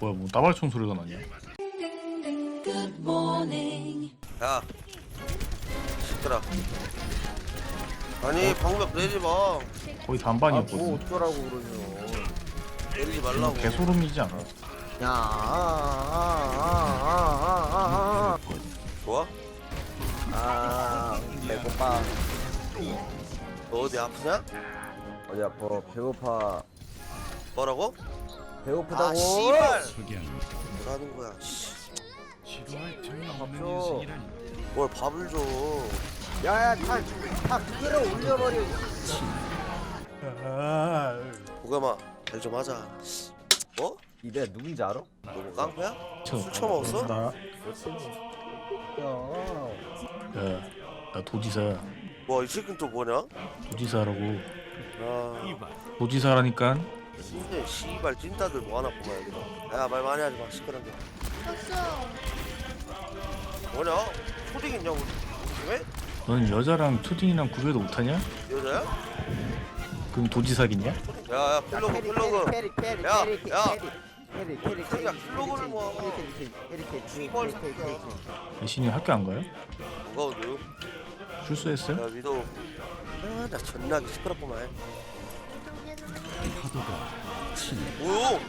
뭐야 뭐 따발총 소리가 나냐? 야 시끄러. 아니 방벽 내리지 마. 거의 아뭐 반반이었거든 어쩌라고 그러냐 내리지 말라고. 개소름이지 않아 야 아아아아아아아. 좋아? 아 배고파. 너 어디 아프냐? 어디 아파 배고파 뭐라고? 배고프다고 아 씨발 뭐라는 거야 씨. 밥줘 뭘 밥을 줘 야야 다다 끌어올려버려 보겸아 잘좀 하자 어? 이내 누군지 알아? 너뭐 깡패야? 저, 술 처먹었어? 나, 야 야, 나 도지사야 뭐이 새끼는 또 뭐냐? 도지사라고 야 도지사라니까 근데 씨발 찐따들 뭐 하나 보면 여기다 야말 많이 하지 마 시끄러운 게 뭐냐? 초딩 있냐고 왜? 너는 여자랑 투딩이랑 구별도 못하냐? 여자야? 그럼 도지사겠냐? 야야 플로그 플로그 캐리 캐리 야, 캐리 야. 캐리 캐리 캐리 새끼야, 플로그를 뭐. 캐리 캐리 씨발 새끼야 예신이 학교 안 가요? 뭐가 출소했어요? 야 위도 아나 존나게 시끄럽구만. 뭐요?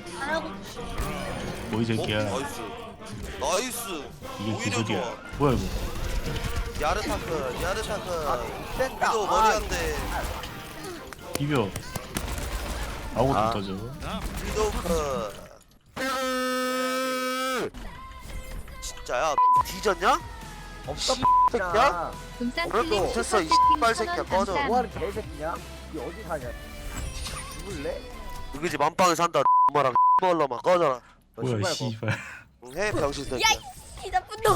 뭐이 새끼야? 어? 나이스. 나이스. 이게 오히려 기술이야. 좋아. 뭐야 이거? 야르타크 야르타크. 센다. 위도 머리 한대. 비벼. 아무것도 아. 못 하죠 위도크 진짜야? 뒤졌냐? 없다 새끼야? 그래도 클릭 못했어, 이 슈퍼채팅 씨발 천원 새끼야, 꺼져. 뭐하는 개새끼냐 이 어디 사냐 죽을래? 집 안방에 산다 엄마랑 막 꺼져라 너 뭐야 신발 벗- 씨발 응, 해 병신 새끼야 이 나쁜 놈.